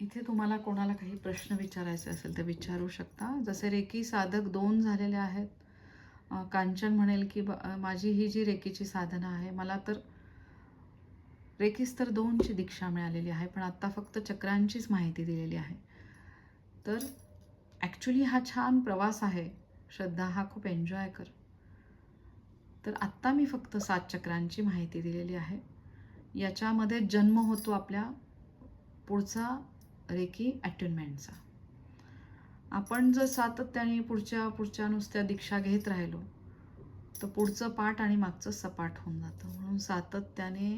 इथे तुम्हाला कोणाला काही प्रश्न विचारायचे असेल तर विचारू शकता. जसे रेकी साधक दोन झालेले आहेत. कांचन म्हणेल की ब- माझी ही जी रेकीची साधना आहे मला तर रेकीस तर दोनची दीक्षा मिळालेली आहे पण आत्ता फक्त चक्रांचीच माहिती दिलेली आहे. तर ॲक्च्युली हा छान प्रवास आहे. श्रद्धा हा खूप एन्जॉय कर. तर आत्ता मी फक्त सात चक्रांची माहिती दिलेली आहे. याच्यामध्ये जन्म होतो आपल्या पुढचा रेकी अट्युनमेंटचा आपण जर सातत्याने पुढच्या पुढच्या नुसत्या दीक्षा घेत राहिलो तर पुढचं पाठ आणि मागचं सपाट होऊन जातं. म्हणून सातत्याने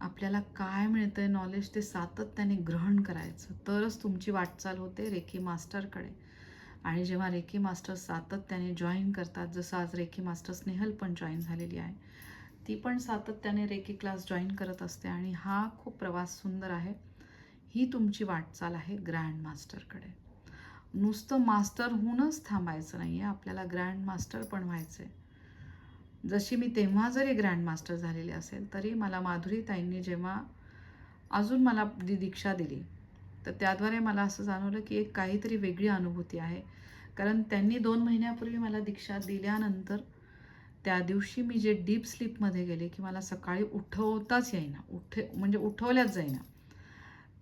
आपल्याला काय मिळतंय नॉलेज ते सातत्याने ग्रहण करायचं. तरच तुमची वाटचाल होते रेकी मास्टरकडे. आणि जेव्हा रेकी मास्टर सातत्याने जॉईन करतात जसं आज रेकी मास्टर स्नेहल पण जॉईन झालेली आहे ती पण सातत्याने रेकी क्लास जॉईन करत असते. आणि हा खूप प्रवास सुंदर आहे. ही तुमची वाटचाल आहे ग्रँड मास्टरकडे नुसतं मास्टर होऊनच थांबायचं नाही आहे आपल्याला ग्रँड मास्टर पण व्हायचं आहे जशी मी तेव्हा जरी ग्रँड मास्टर झालेली असेल तरी मला माधुरी ताईंनी जेव्हा अजून मला जी दीक्षा दिली तर त्याद्वारे मला असं जाणवलं की एक काहीतरी वेगळी अनुभूती आहे. कारण त्यांनी दोन महिन्यापूर्वी मला दीक्षा दिल्यानंतर त्या दिवशी मी जे डीप स्लीपमध्ये गेले की मला सकाळी उठवताच येईना उठे म्हणजे उठवल्याच जाईना.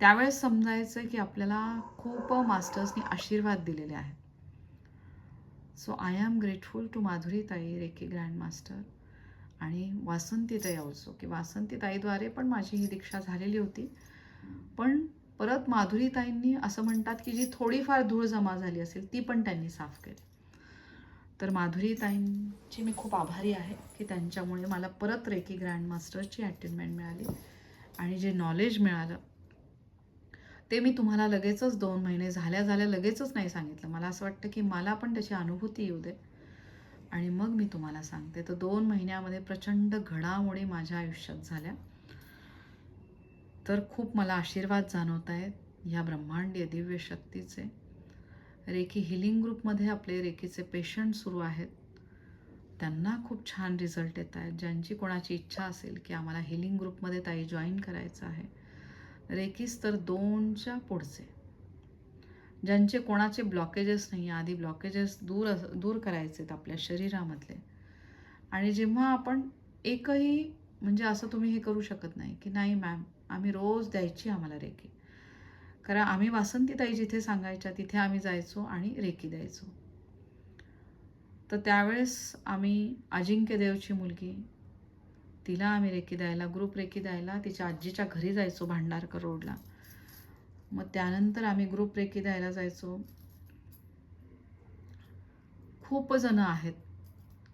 त्यावेळेस समजायचं की आपल्याला खूप मास्टर्सनी आशीर्वाद दिलेले आहेत. So I am grateful to Madhuri ताई रेखी ग्रँड मास्टर आणि वासंती ताई ऑल्सो की वासंती ताईद्वारे पण माझी ही दीक्षा झालेली होती. पण परत माधुरी ताईंनी असं म्हणतात की जी थोडीफार धूळ जमा झाली असेल ती पण त्यांनी साफ केली. तर माधुरी ताईंची मी खूप आभारी आहे की त्यांच्यामुळे मला परत रेकी ग्रँड मास्टरची अटेनमेंट मिळाली आणि जे नॉलेज मिळालं ते मी तुम्हाला लगेचच दोन महिने झाल्या झाल्या लगेचच नाही सांगितलं. मला असं वाटतं की मला पण त्याची अनुभूती येऊ दे. आणि मग मी तुम्हाला सांगते. तर दोन महिन्यामध्ये प्रचंड घडामोडी माझ्या आयुष्यात झाल्या. तर खूप मला आशीर्वाद जाणवत आहेत. ह्या ब्रह्मांडीय दिव्य शक्तीचे. रेकी हिलिंग ग्रुपमध्ये आपले रेकीचे पेशंट सुरू आहेत. त्यांना खूप छान रिझल्ट येत आहेत. ज्यांची कोणाची इच्छा असेल की आम्हाला हिलिंग ग्रुपमध्ये ताई जॉईन करायचं आहे. रेखीस तर दोनच्या पुढचे. ज्यांचे कोणाचे ब्लॉकेजेस नाही आधी ब्लॉकेजेस दूर अस दूर करायचे आहेत आपल्या शरीरामधले. आणि जेव्हा आपण एकही म्हणजे असं तुम्ही हे करू शकत नाही की नाही मॅम आम्ही रोज द्यायची आम्हाला रेकी. कारण आम्ही वासंतीताई जिथे सांगायच्या तिथे आम्ही जायचो आणि रेकी द्यायचो. तर त्यावेळेस आम्ही अजिंक्यदेवची मुलगी तिला आम्ही रेकी द्यायला ग्रुप रेकी द्यायला तिच्या आजीच्या घरी जायचो भांडारकर रोडला. मग त्यानंतर आम्ही ग्रुप रेकी द्यायला जायचो. खूप जण आहेत.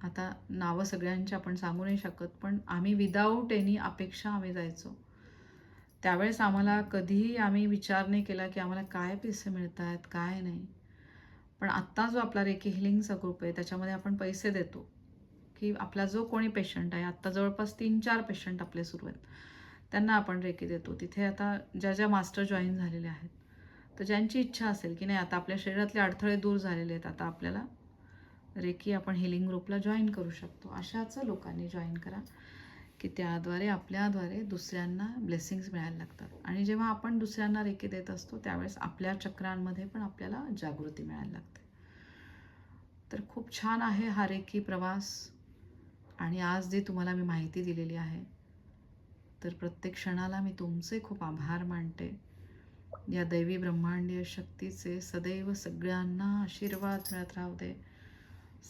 आता नावं सगळ्यांची आपण सांगू नाही शकत पण आम्ही विदाऊट एनी अपेक्षा आम्ही जायचो. त्यावेळेस आम्हाला कधीही आम्ही विचार नाही केला की आम्हाला काय पैसे मिळत आहेत काय नाही. पण आत्ता जो आपला रेकी हिलिंगचा ग्रुप आहे त्याच्यामध्ये आपण पैसे देतो. की आपला जो कोणी पेशंट आहे आत्ता जवळपास तीन चार पेशंट आपले सुरू आहेत. त्यांना आपण रेकी देतो. तिथे आता ज्या ज्या मास्टर जॉईन झालेले आहेत तर ज्यांची इच्छा असेल की नाही आता आपल्या शरीरातले अडथळे दूर झालेले आहेत आता आपल्याला रेकी आपण हिलिंग ग्रुपला जॉईन करू शकतो. अशाच लोकांनी जॉईन करा की त्याद्वारे आपल्याद्वारे दुसऱ्यांना ब्लेसिंग्स मिळायला लागतात. आणि जेव्हा आपण दुसऱ्यांना रेकी देत असतो त्यावेळेस आपल्या चक्रांमध्ये पण आपल्याला जागृती मिळायला लागते. तर खूप छान आहे हा रेकी प्रवास. आणि आज जी तुम्हाला मी माहिती दिलेली आहे तर प्रत्येक क्षणाला मी तुमचे खूप आभार मानते. या दैवी ब्रह्मांडीय शक्तीचे सदैव सगळ्यांना आशीर्वाद मिळत राहू दे.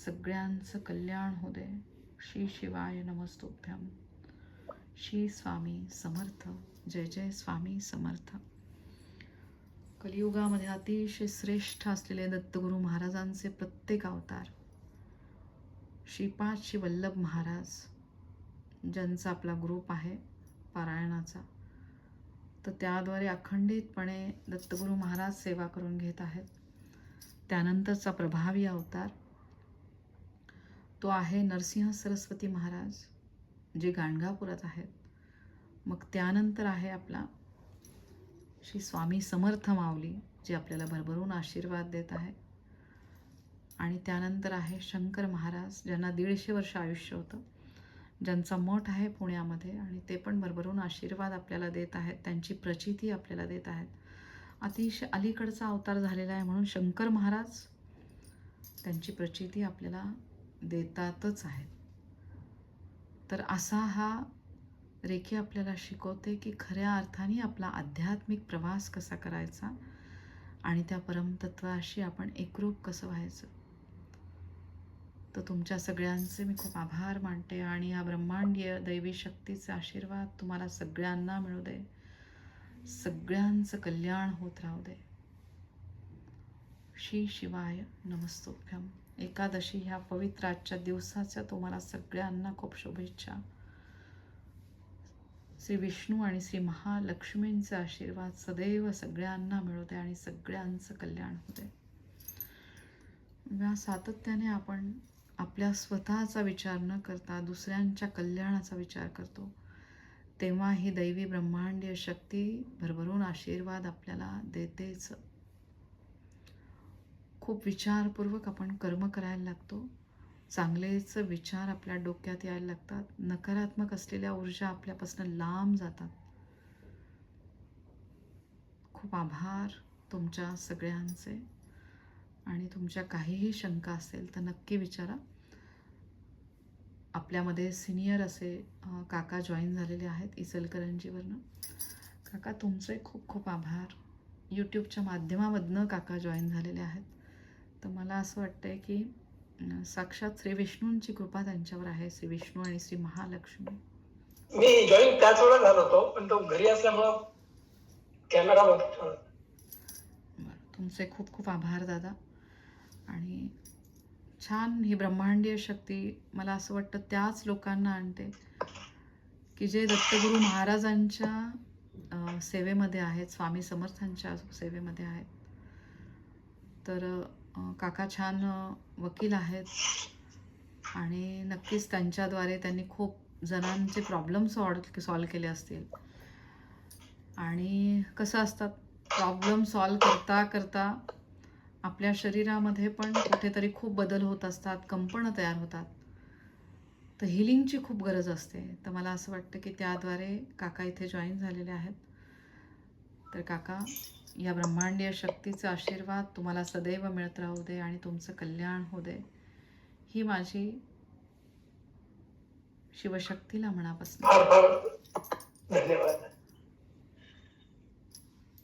सगळ्यांचं कल्याण होऊ दे. श्री शिवाय नमस्तोभ्यम. श्री स्वामी समर्थ. जय जय स्वामी समर्थ. कलियुगामध्ये अतिशय श्रेष्ठ असलेले दत्तगुरू महाराजांचे प्रत्येक अवतार श्रीपाद श्री वल्लभ महाराज ज्यांचा आपला ग्रुप आहे पारायणाचा तर त्याद्वारे अखंडितपणे दत्तगुरू महाराज सेवा करून घेत आहेत. त्यानंतरचा प्रभावी अवतार तो आहे नरसिंह सरस्वती महाराज जे गाणगापुरात आहेत. मग त्यानंतर आहे आपला श्री स्वामी समर्थ माऊली जे आपल्याला भरभरून आशीर्वाद देत आहे. आणि त्यानंतर आहे शंकर महाराज ज्यांना दीडशे वर्ष आयुष्य होतं ज्यांचा मठ आहे पुण्यामध्ये आणि ते पण भरभरून आशीर्वाद आपल्याला देत आहेत त्यांची प्रचिती आपल्याला देत आहेत. अतिशय अलीकडचा अवतार झालेला आहे म्हणून शंकर महाराज त्यांची प्रचिती आपल्याला देतातच आहेत. तर असा हा रेखी आपल्याला शिकवते की खऱ्या अर्थाने आपला आध्यात्मिक प्रवास कसा करायचा आणि त्या परमतत्वाशी आपण एकरूप कसं व्हायचं. तर तुमच्या सगळ्यांचे मी खूप आभार मानते आणि या ब्रह्मांडीय दैवी शक्तीचे आशीर्वाद तुम्हाला सगळ्यांना मिळू दे. सगळ्यांचं कल्याण होत राहू दे. श्री शिवाय नमस्तोभ्यम. एकादशी ह्या पवित्र आजच्या दिवसाच्या तुम्हाला सगळ्यांना खूप शुभेच्छा. श्री विष्णू आणि श्री महालक्ष्मींचे आशीर्वाद सदैव सगळ्यांना मिळू दे आणि सगळ्यांचं कल्याण होते या सातत्याने आपण आपल्या स्वतःचा विचार न करता दुसऱ्यांच्या कल्याणाचा विचार करतो. तेव्हा ही दैवी ब्रह्मांडीय शक्ती भरभरून आशीर्वाद आपल्याला देतेच. खूप विचारपूर्वक आपण कर्म करायला लागतो. चांगलेच विचार आपल्या डोक्यात यायला लागतात. नकारात्मक असलेल्या ऊर्जा आपल्यापासून लांब जातात. खूप आभार तुमच्या सगळ्यांचे. आणि तुमच्या काहीही शंका असेल तर नक्की विचारा. आपल्यामध्ये सिनियर असे काका जॉईन झालेले आहेत इचलकरंजीवरनं. काका तुमचे खूप खूप आभार. यूट्यूबच्या माध्यमामधनं काका जॉईन झालेले आहेत. तर मला असं वाटतंय की अ, साक्षात श्री विष्णूंची कृपा त्यांच्यावर आहे श्री विष्णू आणि श्री महालक्ष्मी. मी जॉईन त्याच वेळा झालो होतो पण तो घरी असल्यामुळं कॅमेरा बघतो बरं तुमचे खूप खूप आभार दादा. आणि छान ही ब्रह्मांडीय शक्ती मला असं वाटतं त्याच लोकांना आणते की जे दत्तगुरू महाराजांच्या सेवेमध्ये आहेत स्वामी समर्थांच्या सेवेमध्ये आहेत. तर काका छान वकील आहेत आणि नक्कीच त्यांच्याद्वारे त्यांनी खूप जणांचे प्रॉब्लेम सॉल्व सॉल्व केले असतील. आणि कसं असतात प्रॉब्लेम सॉल्व करता करता आपल्या शरीरामध्ये पण कुठेतरी खूप बदल होत असतात कंपनं तयार होतात. तर हिलिंगची खूप गरज असते. तर मला असं वाटतं की त्याद्वारे काका इथे जॉईन झालेले आहेत. तर काका या ब्रह्मांडीय शक्तीचा आशीर्वाद तुम्हाला सदैव मिळत राहू दे आणि तुमचं कल्याण होऊ दे. ही माझी शिवशक्तीला मनापासून.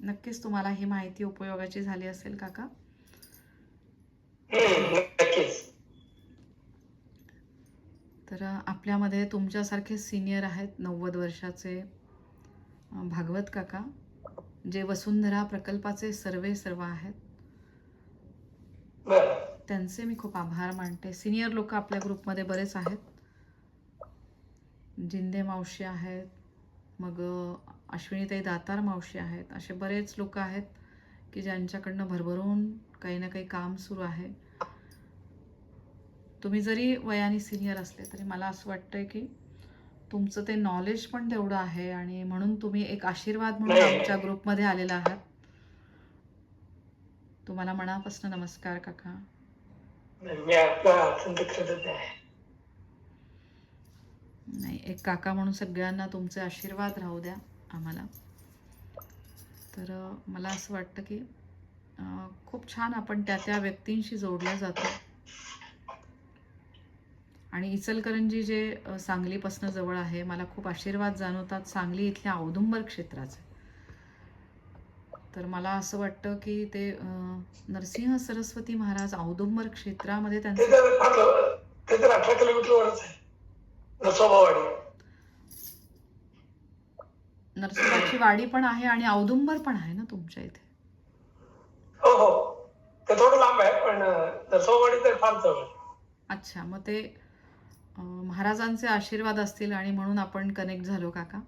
नक्कीच तुम्हाला ही माहिती उपयोगाची झाली असेल काका. नक्कीच तर आपल्यामध्ये तुमच्यासारखे सिनियर आहेत नव्वद वर्षाचे भागवत काका जे वसुंधरा प्रकल्पाचे सर्वे सर्व आहेत. त्यांचे मी खूप आभार मानते. सिनियर लोक आपल्या ग्रुपमध्ये बरेच आहेत. जिंदे मावशी आहेत मग अश्विनीताई दातार मावशी आहेत. असे बरेच लोक आहेत की ज्यांच्याकडनं भरभरून काही ना काही काम सुरू आहे. तुम्ही जरी वयाने सिनियर असले तरी मला असं वाटतंय की तुमचं ते नॉलेज पण तेवढं आहे आणि म्हणून तुम्ही एक आशीर्वाद म्हणून. आमच्या ग्रुपमध्ये आलेला आहात. तुम्हाला मनापासून नमस्कार काका. नाही एक काका म्हणून सगळ्यांना तुमचे आशीर्वाद राहू द्या आम्हाला. तर मला असं वाटतं की खूप छान आपण त्या त्या व्यक्तींशी जोडल्या जातो. आणि इचलकरंजी जे सांगलीपासनं जवळ आहे मला खूप आशीर्वाद जाणवतात सांगली इथल्या औदुंबर क्षेत्राचे. तर मला असं वाटतं की ते नरसिंह सरस्वती महाराज औदुंबर क्षेत्रामध्ये त्यांचं नरसोबाची वाडी पण आहे आणि औदुंबर पण आहे ना तुमच्या इथे? हो हो. ते थोडं लांब आहे पण तर फार जवळ. अच्छा मग ते महाराजांचे आशीर्वाद असतील आणि म्हणून आपण कनेक्ट झालो काका.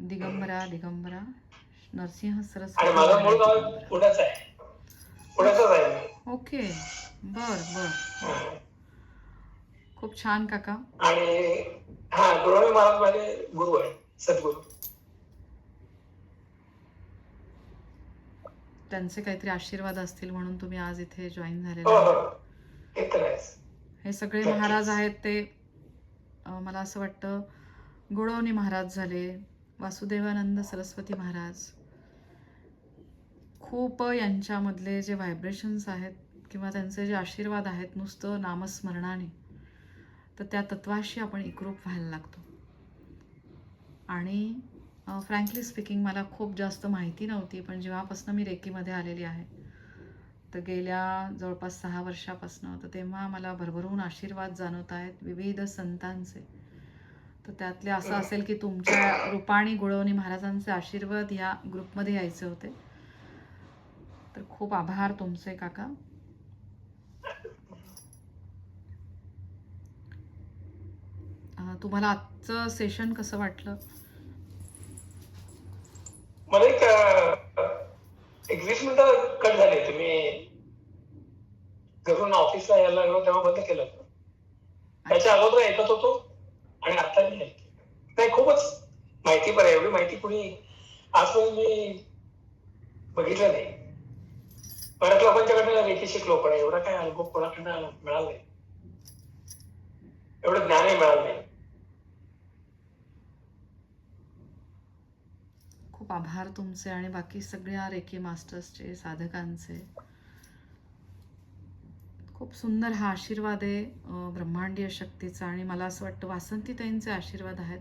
दिगंबरा दिगंबरा नरसिंह सरस्वती. माझं मूळ गाव महाराज पुण्याचं आहे. पुण्याचंच आहे मी. दिगंबरा. ओके. बर बर. खूप छान काका. आणि हा गुरुवारी महाराज माझे गुरु आहे सद्गुरू. त्यांचे काहीतरी आशीर्वाद असतील म्हणून तुम्ही आज इथे जॉईन झालेले हो. हो. हे सगळे महाराज आहेत ते मला असं वाटतं गुळवणी महाराज झाले वासुदेवानंद सरस्वती महाराज. खूप यांच्यामधले जे व्हायब्रेशन्स आहेत किंवा त्यांचे जे आशीर्वाद आहेत नुसतं नामस्मरणाने तर त्या तत्वाशी आपण एकरूप व्हायला लागतो. आणि फ्रँकली स्पीकिंग मला खूप जास्त माहिती नव्हती पण जेव्हापासून मी रेकीमध्ये आलेली आहे तर गेल्या जवळपास सहा वर्षापासून तर तेव्हा मला भरभरून आशीर्वाद जाणवत आहेत विविध संतांचे. तर त्यातले असं असेल की तुमच्या रुपाणी गुळवणी महाराजांचे आशीर्वाद या ग्रुपमध्ये यायचे होते. तर खूप आभार तुमचे काका. तुम्हाला आजचं सेशन कसं वाटलं? मला एक एक वीस मिनिटं कट झाली तुम्ही घरून ऑफिसला यायला लागलो तेव्हा बंद केलं त्याच्या अगोदर ऐकत होतो आणि आता मी ऐकते. नाही खूपच माहिती बरं एवढी माहिती कुणी आजपर्यंत मी बघितलं नाही. बऱ्याच लोकांच्याकडनं रेखी शिकलो पण एवढा काय अनुभव कोणाकडनं मिळाला नाही. एवढं ज्ञानही मिळालं नाही. खूप आभार तुमचे आणि बाकी सगळ्या रेकी मास्टर्सचे साधकांचे. खूप सुंदर हा आशीर्वाद आहे ब्रह्मांडीय शक्तीचा आणि मला असं वाटतं वासंतीताईंचे आशीर्वाद आहेत.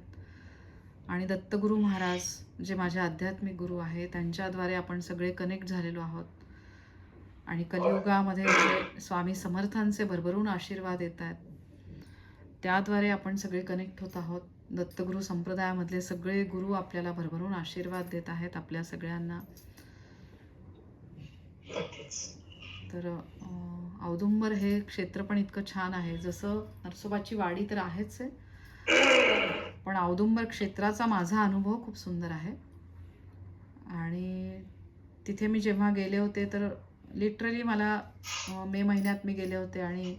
आणि दत्तगुरू महाराज जे माझे आध्यात्मिक गुरु आहे त्यांच्याद्वारे आपण सगळे कनेक्ट झालेलो आहोत. आणि कलियुगामध्ये जे स्वामी समर्थांचे भरभरून आशीर्वाद येत आहेत त्याद्वारे आपण सगळे कनेक्ट होत आहोत. दत्तगुरू संप्रदायामधले सगळे गुरु आपल्याला भरभरून आशीर्वाद देत आहेत आपल्या सगळ्यांना. तर औदुंबर हे क्षेत्र पण इतकं छान आहे. जसं नरसोबाची वाडी तर आहेच आहे. पण औदुंबर क्षेत्राचा माझा अनुभव खूप सुंदर आहे. आणि तिथे मी जेव्हा गेले होते तर लिटरली मला मे महिन्यात मी गेले होते आणि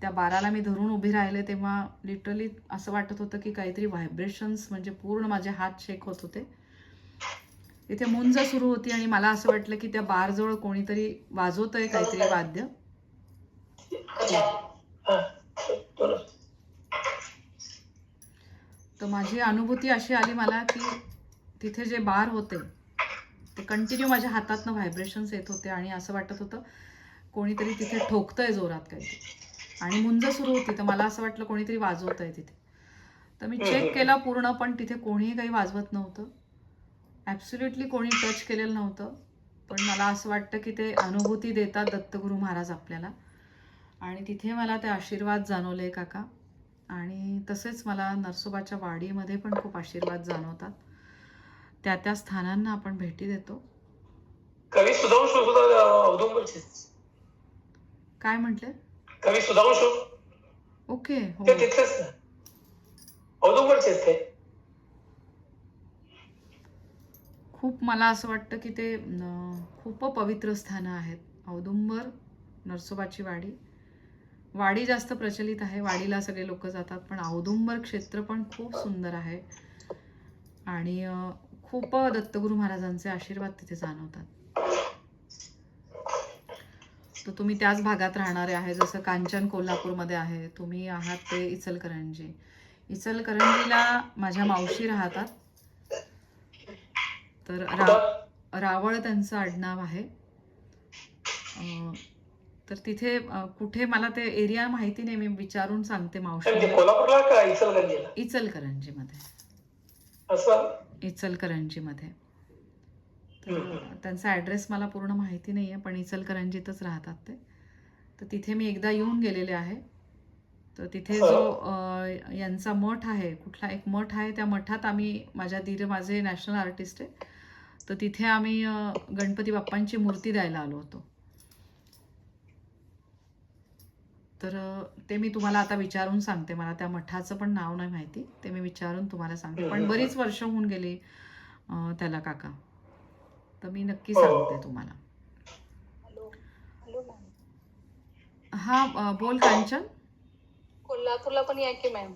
त्या बाराला मी धरून उभी राहिले तेव्हा लिटरली असं वाटत होतं की काहीतरी व्हायब्रेशन्स म्हणजे पूर्ण माझे हात शेक होत होते. तिथे मुंज सुरू होती आणि मला असं वाटलं की त्या बारजवळ कोणीतरी वाजवतंय काहीतरी वाद्य. तर माझी अनुभूती अशी आली मला की तिथे जे बार होते ते कंटिन्यू माझ्या हातातनं व्हायब्रेशन्स येत होते आणि असं वाटत होतं कोणीतरी तिथे ठोकतंय जोरात काहीतरी. आणि मुंज सुरू होती तर मला असं वाटलं कोणीतरी वाजवतंय तिथे. तर मी चेक केलं पूर्ण पण तिथे कोणीही काही वाजवत नव्हतं. ॲब्सुल्युटली कोणी टच केलेलं नव्हतं. पण मला असं वाटतं की ते अनुभूती देतात दत्तगुरू महाराज आपल्याला. आणि तिथे मला ते आशीर्वाद जाणवले काका. आणि तसेच मला नरसोबाच्या वाडीमध्ये पण खूप आशीर्वाद जाणवतात. त्या त्या स्थानांना आपण भेटी देतो. काय म्हटले? कवी सुधांशू ओके हो. ते तिथलेच ना. औदुंबरचेच ते. खूप मला असं वाटतं की ते खूप पवित्र स्थानं आहेत. औदुंबर नरसोबाची वाडी. वाडी जास्त प्रचलित आहे वाडीला सगळे लोक जातात पण औदुंबर क्षेत्र पण खूप सुंदर आहे. आणि खूप दत्तगुरू महाराजांचे आशीर्वाद तिथे जाणवतात. तर तुम्ही त्याच भागात राहणारे आहे जसं कांचन कोल्हापूरमध्ये आहे. तुम्ही आहात ते इचलकरंजी. इचलकरंजीला माझ्या मावशी राहतात. तर रा रावळ त्यांचं आडनाव आहे. तर तिथे कुठे मला ते एरिया माहिती नाही मी विचारून सांगते म्हणजे मावशी कोल्हापूरला का इचलगंजीला इचलकरंजीमध्ये. इचलकरंजीमध्ये. त्यांचा ॲड्रेस मला पूर्ण माहिती नाही आहे पण इचलकरंजीतच राहतात ते. तर तिथे मी एकदा येऊन गेलेले आहे. तर तिथे जो यांचा मठ आहे कुठला एक मठ आहे त्या मठात आम्ही माझ्या दीर माझे नॅशनल आर्टिस्ट आहे. तर तिथे आम्ही गणपती बाप्पांची मूर्ती द्यायला आलो होतो. तर ते मी तुम्हाला आता विचारून सांगते. मला त्या मठाचं पण नाव नाही माहिती. ते मी विचारून तुम्हाला सांगते. पण. बरीच वर्ष होऊन गेली त्याला काका. तर मी नक्की हो. सांगते तुम्हाला. Hello hello ma'am. हा बोल कांचन. कोल्हापूरला पण या की मॅम?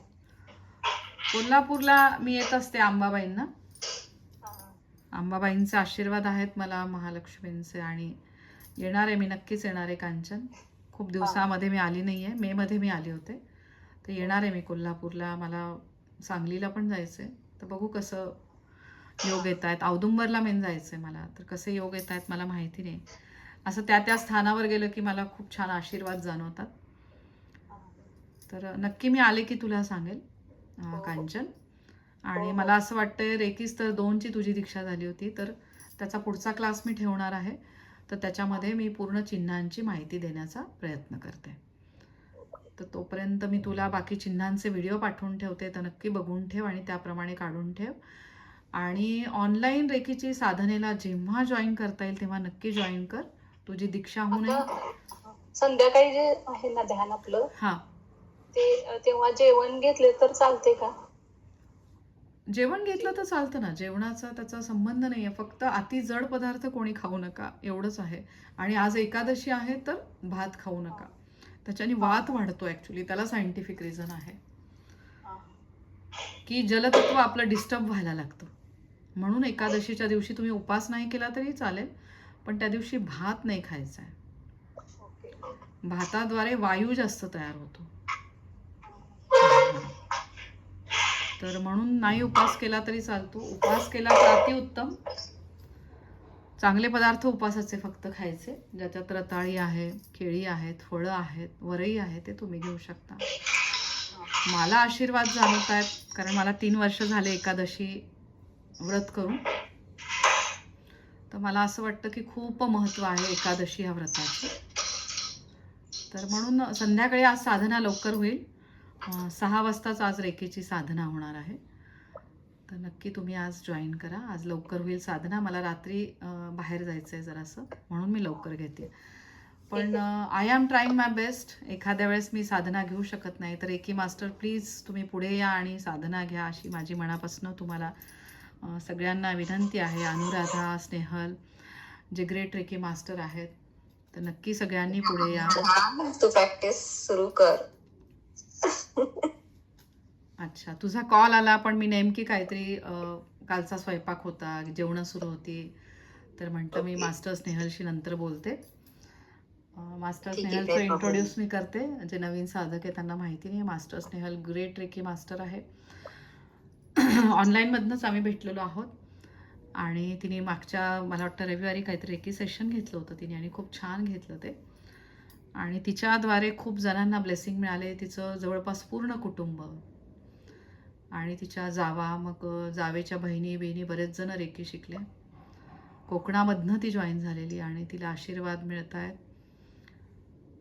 कोल्हापूरला मी येत असते आंबाबाईंना. हा. आंबाबाईंचे आशीर्वाद आहेत मला महालक्ष्मींचे आणि येणार आहे मी नक्कीच येणार आहे कांचन. खूप दिवसामध्ये मी आली नाही आहे मेमध्ये मी आले होते. तर येणार आहे मी कोल्हापूरला मला सांगलीला पण जायचं आहे तर बघू कसं योग येत आहेत. औदुंबरला मेन जायचं आहे मला. तर कसे योग येत आहेत मला माहिती नाही. असं त्या त्या स्थानावर गेलं की मला खूप छान आशीर्वाद जाणवतात. तर नक्की मी आले की तुला सांगेल हो. कांचन. आणि हो. मला असं वाटतंय रेकीस तर दोनची तुझी दीक्षा झाली होती तर त्याचा पुढचा क्लास मी ठेवणार आहे. तर त्याच्यामध्ये मी पूर्ण चिन्हांची माहिती देण्याचा प्रयत्न करते. तर तोपर्यंत मी तुला बाकी चिन्हांचे व्हिडिओ पाठवून ठेवते. तर नक्की बघून ठेव आणि त्याप्रमाणे काढून ठेव. आणि ऑनलाईन रेकीची साधनेला जेव्हा जॉईन करता येईल तेव्हा नक्की जॉईन कर. तुझी दीक्षा होऊ नये. आता संध्याकाळी जे आहे ना ध्यान आपलं हां. ते तेव्हा जेवण घेतले तर चालते का? जेवण घेतलं तर चालतं ना. जेवणाचा त्याचा संबंध नाही आहे फक्त अति जड पदार्थ कोणी खाऊ नका एवढंच आहे. आणि आज एकादशी आहे तर भात खाऊ नका. त्याच्याने वात वाढतो ॲक्च्युली त्याला सायंटिफिक रिझन आहे. की जलतत्व आपलं डिस्टर्ब व्हायला लागतं. म्हणून एकादशीच्या दिवशी तुम्ही उपास नाही केला तरी चालेल पण त्या दिवशी भात नाही खायचा आहे. भाताद्वारे वायू जास्त तयार होतो. तर म्हणून नाही उपवास केला तरी चालतो. उपवास केला तर अतिउत्तम. चांगले पदार्थ उपासाचे फक्त खायचे. ज्याच्यात रताळी आहे केळी आहेत फळं आहेत वरई आहे ते तुम्ही घेऊ शकता. मला आशीर्वाद जाणवत आहेत कारण मला तीन वर्ष झाले एकादशी व्रत करून तर मला असं वाटतं की खूप महत्त्व आहे एकादशी ह्या व्रताचं. तर म्हणून संध्याकाळी आज साधना लवकर होईल. सहा वाजताच आज रेखेची साधना होणार आहे. तर नक्की तुम्ही आज जॉईन करा. आज लवकर होईल साधना. मला रात्री बाहेर जायचं आहे जरासं. म्हणून मी लवकर घेते. पण I am trying my best एखाद्या वेळेस मी साधना घेऊ शकत नाही. तर एकी मास्टर प्लीज तुम्ही पुढे या आणि साधना घ्या अशी माझी मनापासून तुम्हाला सगळ्यांना विनंती आहे अनुराधा स्नेहल जे ग्रेट रेकी मास्टर आहेत तर नक्की सगळ्यांनी पुढे या. तू प्रॅक्टिस सुरू कर. अच्छा तुझा कॉल आला पण मी नेमकी काहीतरी कालचा स्वयंपाक होता जेवणं सुरू होती तर म्हटलं मी. मास्टर स्नेहलशी नंतर बोलते. मास्टर स्नेहलचं इंट्रोड्यूस मी करते. जे नवीन साधक आहे त्यांना माहिती नाही master Snehal great reiki master आहे. ऑनलाईनमधनंच आम्ही भेटलेलो आहोत. आणि तिने मागच्या मला वाटतं रविवारी काहीतरी रेकी सेशन घेतलं होतं तिने आणि खूप छान घेतलं ते. आणि तिच्याद्वारे खूप जणांना ब्लेसिंग मिळाले. तिचं जवळपास पूर्ण कुटुंब. आणि तिच्या जावा मग जावेच्या बहिणी बहिणी बरेच जण रेकी शिकले. कोकणामधनं ती जॉईन झालेली आणि तिला आशीर्वाद मिळत आहेत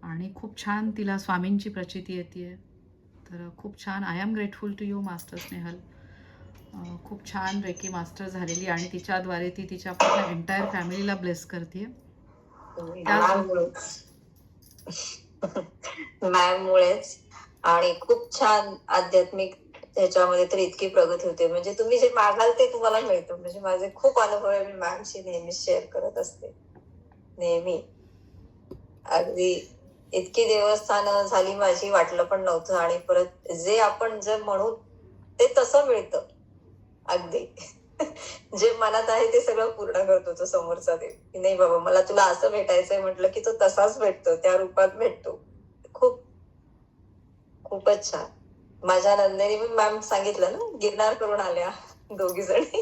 आणि खूप छान तिला स्वामींची प्रचिती येते तर खूप छान. I am grateful to you master Snehal खूप छान रेकी मास्टर झालेली आणि तिच्याद्वारे ती तिच्या पूर्ण एंटायर फॅमिलीला ब्लेस करते मॅम मुळेच आणि खूप छान आध्यात्मिक त्याच्यामध्ये तर इतकी प्रगती होते. म्हणजे तुम्ही जे मागाल ते तुम्हाला मिळतं. म्हणजे माझे खूप अनुभव आहे मी मॅमशी नेहमी शेअर करत असते. नेहमी. अगदी इतकी देवस्थान झाली माझी वाटलं पण नव्हतं. आणि परत जे आपण जे म्हणू ते तसं मिळतं. अगदी. जे मनात आहे ते सगळं पूर्ण करतो तो समोरचा देव. नाही बाबा मला तुला असं भेटायचंय म्हटलं की तो तसाच भेटतो त्या रूपात भेटतो. खूप खूपच छान. माझ्या नंदिनी मी मॅम सांगितलं ना गिरनार करून आल्या दोघी जणी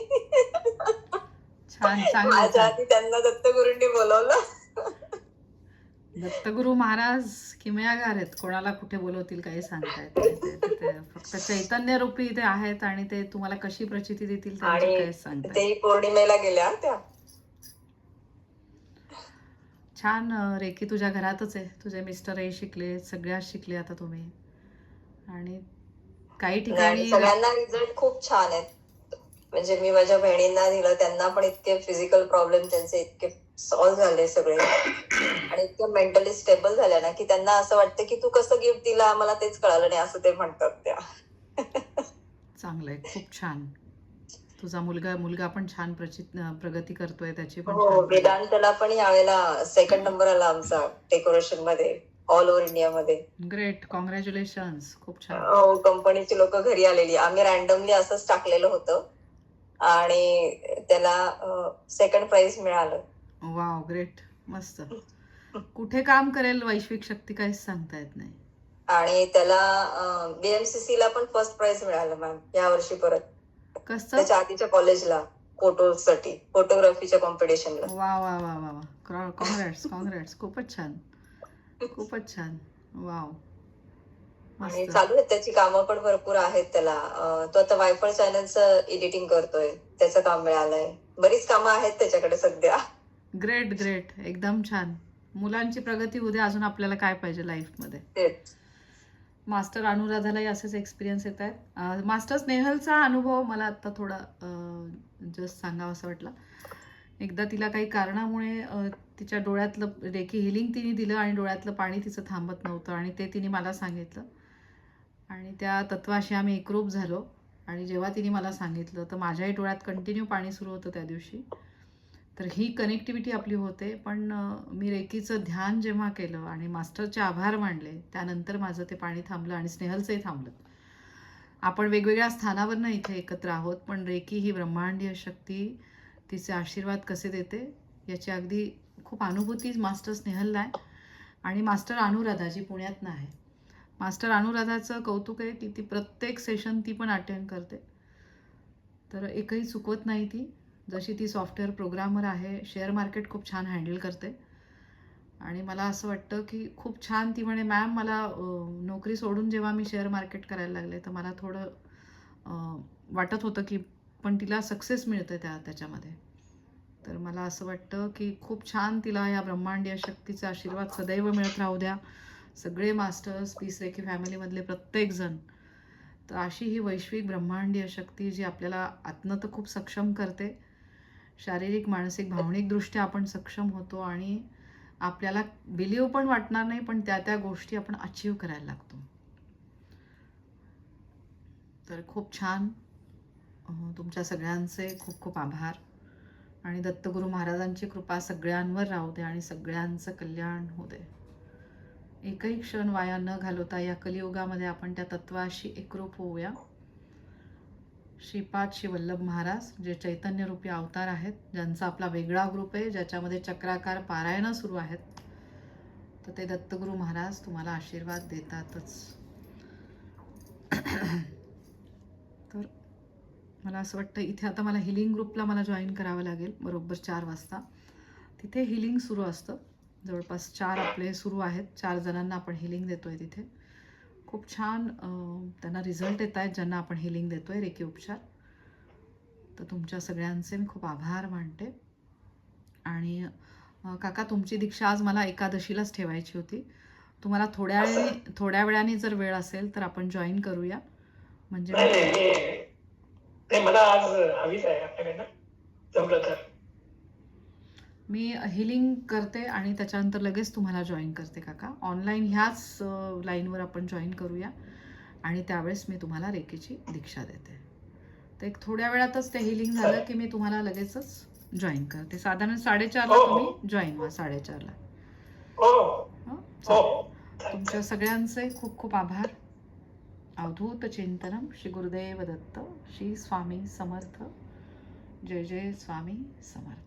माझ्या. आधी त्यांना दत्तगुरूंनी बोलवलं. दत्तगुरु महाराज किमयागार आहेत. कोणाला कुठे बोलवतील काही सांगता येत नाही. ते- ते फक्त चैतन्य रूपी ते आहेत आणि ते तुम्हाला कशी प्रचिती देतील त्यांची काही तेही पौर्णिमेला गेल्या त्या छान रेकी तुझ्या घरातच आहे. तुझे मिस्टरही शिकले सगळ्यात शिकले आता तुम्ही. आणि काही ठिकाणी सगळ्यांना रिझल्ट खूप छान आहेत. म्हणजे मी माझ्या बहिणींना दिलं त्यांना पण इतके फिजिकल प्रॉब्लेम त्यांचे इतके सॉल्व्ह झाले सगळे. आणि इतके मेंटली स्टेबल झाल्या ना की त्यांना असं वाटतं की तू कसं गिफ्ट दिला मला तेच कळालं नाही असं ते म्हणतात त्या. चांगलं आहे खूप छान. तुझा मुलगा मुलगा पण छान प्रगती करतोय त्याची पण हो वेदांतला पण यावेळेला सेकंड नंबर आला आमचा डेकोरेशनमध्ये ऑल ओव्हर इंडियामध्ये ग्रेट कॉंग्रॅच्युलेशन्स खूप छान. हो कंपनीची लोक घरी आलेली. आम्ही रॅन्डमली असंच टाकलेलं होतं. आणि त्याला सेकंड प्राइज मिळालं. वाव ग्रेट मस्त. कुठे काम करेल वैश्विक शक्ती काहीच सांगता येत नाही. आणि त्याला बीएमसीसी ला पण फर्स्ट प्राइज मिळालं मॅम या वर्षी परत. कसं? त्याच्या आधीच्या कॉलेजला फोटोसाठी फोटोग्राफीच्या कॉम्पिटिशनला वा वा वा वा वा कॉंग्रॅट्स कॉंग्रॅट्स खूपच छान. खूपच छान. वाव आणि चालू आहेत त्याची कामं पण भरपूर आहेत त्याला. तो आता वायफळ चॅनलचं एडिटिंग करतोय. त्याचं काम मिळालंय. बरीच कामं आहेत त्याच्याकडे सध्या. ग्रेट ग्रेट एकदम छान. मुलांची प्रगती उद्या अजून आपल्याला काय पाहिजे लाईफमध्ये तेच. मास्टर अनुराधालाही असेच एक्सपिरियन्स येत आहेत. मास्टर स्नेहलचा अनुभव मला आत्ता थोडा जस्ट सांगावा असं वाटला. एकदा तिला काही कारणामुळे तिच्या डोळ्यातलं रेकी हिलिंग तिने दिलं आणि डोळ्यातलं पाणी तिचं थांबत नव्हतं आणि ते तिने मला सांगितलं. आणि त्या तत्वाशी आम्ही एकरूप झालो. आणि जेव्हा तिने मला सांगितलं तर माझ्याही डोळ्यात कंटिन्यू पाणी सुरू होतं त्या दिवशी. तर ही कनेक्टिव्हिटी आपली होते. पण मी रेकीचं ध्यान जेव्हा केलं आणि मास्टरचे आभार मानले त्यानंतर माझं ते पाणी थांबलं आणि स्नेहलचंही थांबलं. आपण वेगवेगळ्या स्थानावरनं इथे एकत्र आहोत पण रेकी ही ब्रह्मांडीय शक्ती तिचे आशीर्वाद कसे देते याची अगदी खूप अनुभूती मास्टर स्नेहलला आहे. आणि मास्टर अनुराधा जी पुण्यातनं आहे. मास्टर अनुराधाचं कौतुक आहे की ती प्रत्येक सेशन ती पण अटेंड करते. तर एकही चुकवत नाही ती. जशी ती सॉफ्टवेअर प्रोग्रामर आहे शेअर मार्केट खूप छान हँडल करते. आणि मला असं वाटतं की खूप छान ती म्हणे मॅम मला नोकरी सोडून जेव्हा मी शेअर मार्केट करायला लागले तर मला थोडं वाटत होतं की पण तिला सक्सेस मिळते त्या त्याच्यामध्ये. तर मला असं वाटतं की खूप छान तिला या ब्रह्मांडीय शक्तीचा आशीर्वाद सदैव मिळत राहू द्या. सगळे मास्टर्स पीस रेखी फॅमिलीमधले प्रत्येकजण तर अशी ही वैश्विक ब्रह्मांडीय शक्ती जी आपल्याला आतनं तर खूप सक्षम करते शारीरिक मानसिक भावनिकदृष्ट्या आपण सक्षम होतो आणि आपल्याला बिलीव पण वाटणार नाही पण त्या त्या गोष्टी आपण अचीव करायला लागतो. तर खूप छान. तुमच्या सगळ्यांचे खूप खूप आभार. आणि दत्तगुरू महाराजांची कृपा सगळ्यांवर राहू दे आणि सगळ्यांचं कल्याण होऊ दे. एकही क्षण वाया न घालवता या कलियुगामध्ये आपण त्या तत्वाशी एकरूप होऊया. श्रीपाद श्री वल्लभ महाराज जे चैतन्यरूपी अवतार आहेत ज्यांचा आपला वेगळा ग्रुप आहे ज्याच्यामध्ये चक्राकार पारायणं सुरू आहेत तर ते दत्तगुरू महाराज तुम्हाला आशीर्वाद देतातच. तर मला असं वाटतं इथे आता मला हिलिंग ग्रुपला मला जॉईन करावं लागेल बरोबर चार वाजता. तिथे हिलिंग सुरू असतं. जवळपास चार आपले सुरू आहेत. चार जणांना आपण हिलिंग देतो आहे तिथे. खूप छान त्यांना रिझल्ट येत आहेत ज्यांना आपण हिलिंग देतो आहे रेकी उपचार. तर तुमच्या सगळ्यांचे मी खूप आभार मानते. आणि काका तुमची दीक्षा आज मला एकादशीलाच ठेवायची होती. तुम्हाला थोड्या वेळाने थोड्या वेळाने जर वेळ असेल तर आपण जॉईन करूया. म्हणजे मला आज हवीच आहे आपल्याकडनं जमलं तर. मी हिलिंग करते आणि त्याच्यानंतर लगेच तुम्हाला जॉईन करते काका. ऑनलाईन ह्याच लाईनवर आपण जॉईन करूया. आणि त्यावेळेस मी तुम्हाला रेकीची दीक्षा देते. तर एक थोड्या वेळातच ते हिलिंग झालं की मी तुम्हाला लगेचच जॉईन करते. साधारण साडेचारला हो, हो. तुम्ही जॉईन व्हा साडेचारला. हो. तुमच्या सगळ्यांचे खूप खूप आभार. अवधूत चिंतनम श्री गुरुदेव दत्त श्री स्वामी समर्थ. जय जय स्वामी समर्थ.